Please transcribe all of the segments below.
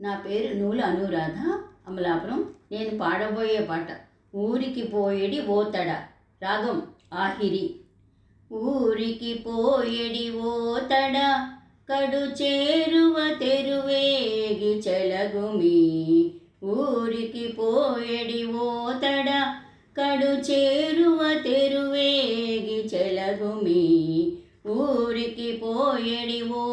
నా పేరు నూల అనురాధ అమలాపురం. నేను పాడబోయే పాట. ఊరికి పోయేడి ఓతడ. రాగం ఆహిరి. ఊరికి పోయేడి ఓతడ. కడు చేరువ తెరువేగి చెలగుమి ఊరికి పోయేడి ఓతడ. కడు చేరువ తెరువేగి చెలగుమి ఊరికి పోయేడి ఓ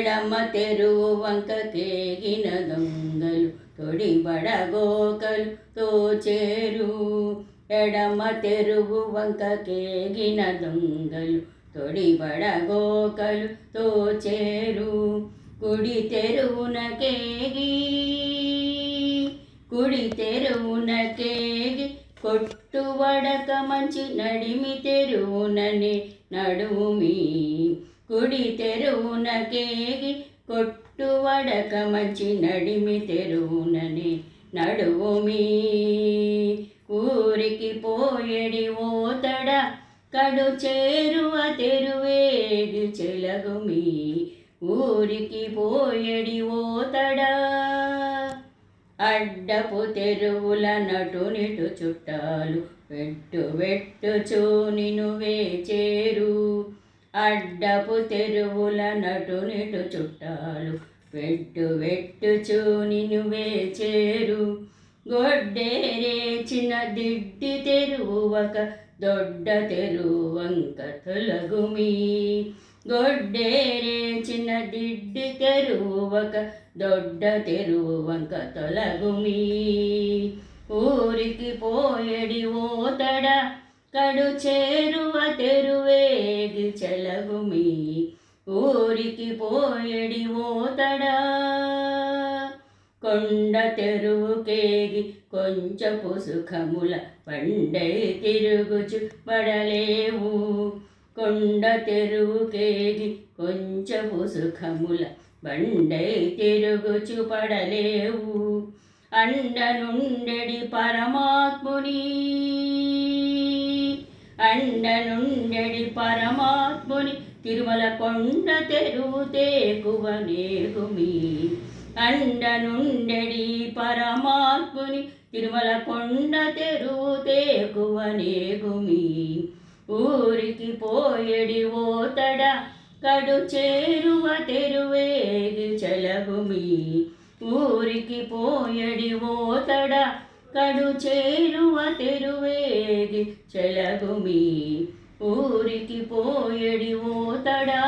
ఎడమ తెరువు వంక కేగిన దొంగలు తొడిబడ గోకలు తోచేరు. ఎడమ తెరువు వంక కేగిన దొంగలు తొడిబడ గోకలు తోచేరు. కుడి తెరువున కేగి కుడి తెరువున కేగి కొట్టు వడక మంచి నడిమి తెరువునని నడుమి కుడి తెరువున కేగి కొట్టువడక మంచి నడిమి తెరువునని నడువుమి. ఊరికి పోయడి ఓతడ కడు చేరువ తెరువేగి చెలగుమి. ఊరికి పోయడి ఓతడా అడ్డపు తెరువుల నటునిటు చుట్టాలు వెట్టు వెట్టుచూ నువ్వే చేరు. అడ్డపు తెరువుల నటు నిటు చుట్టాలు వెట్టు వెట్టుచూ నినువే చేరు గొడ్డేరే చిన్న దిడ్డి తెరువక దొడ్డ తెరువంక తొలగుమి. గొడ్డేరే చిన్న దిడ్డి తెరువక దొడ్డ తెరువంక తొలగుమి. ఊరికి పోయడి ఓతడ కడు చేరువ తెరువేగి చెలగుమి ఊరికి పోయడి ఓతడా కొండ తెరువుకేగి కొంచెపు సుఖముల పండై తిరుగుచు పడలేవు. కొండ తెరువుకేగి కొంచెపు సుఖముల బండై తిరుగుచు పడలేవు. అండ నుండెడి పరమాత్ముని పరమాత్ముని తిరుమల కొండ తెరువు తేకువనేగుమి అండనుండెడి పరమాత్ముని తిరుమల కొండ తెరువు తేకువనేగుమి ఊరికి పోయడి ఓతడ కడు చేరువ తెరువేగి చలగుమి ఊరికి పోయడి ఓ కడు చేరువ తెరువేగి చలగుమి ఊరికి పోయడి ఓతడా?